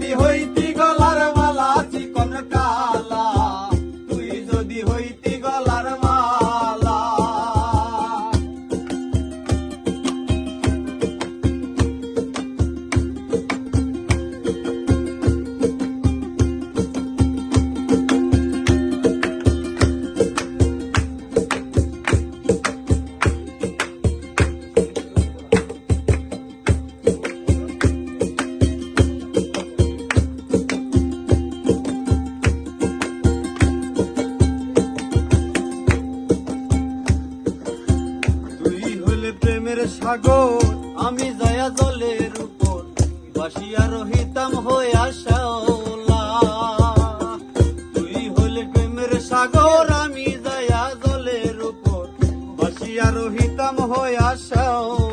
Thì সাগর, আমি জয়া জলের উপর বাসিয়া রহিতাম হয়ে আসা তুই হলে প্রেমের সাগর, আমি জয়া জলের উপর বাসিয়া রহিতাম হয়ে শ্যাওলা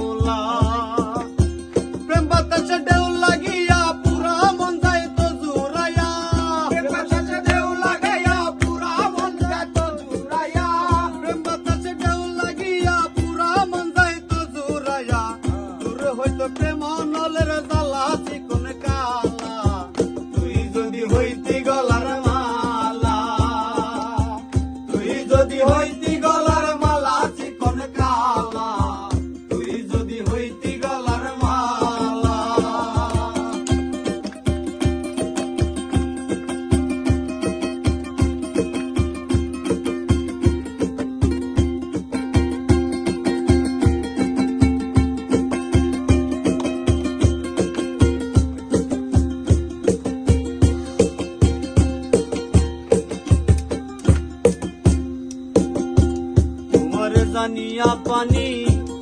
তোমার জানিয়া পানি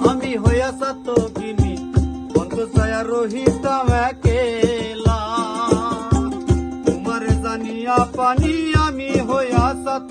আমি হইয়া সাত কিনি বন্ধ ছায়া রহিতাম একেলা তোমার জানিয়া পানি আমি হইয়া সাত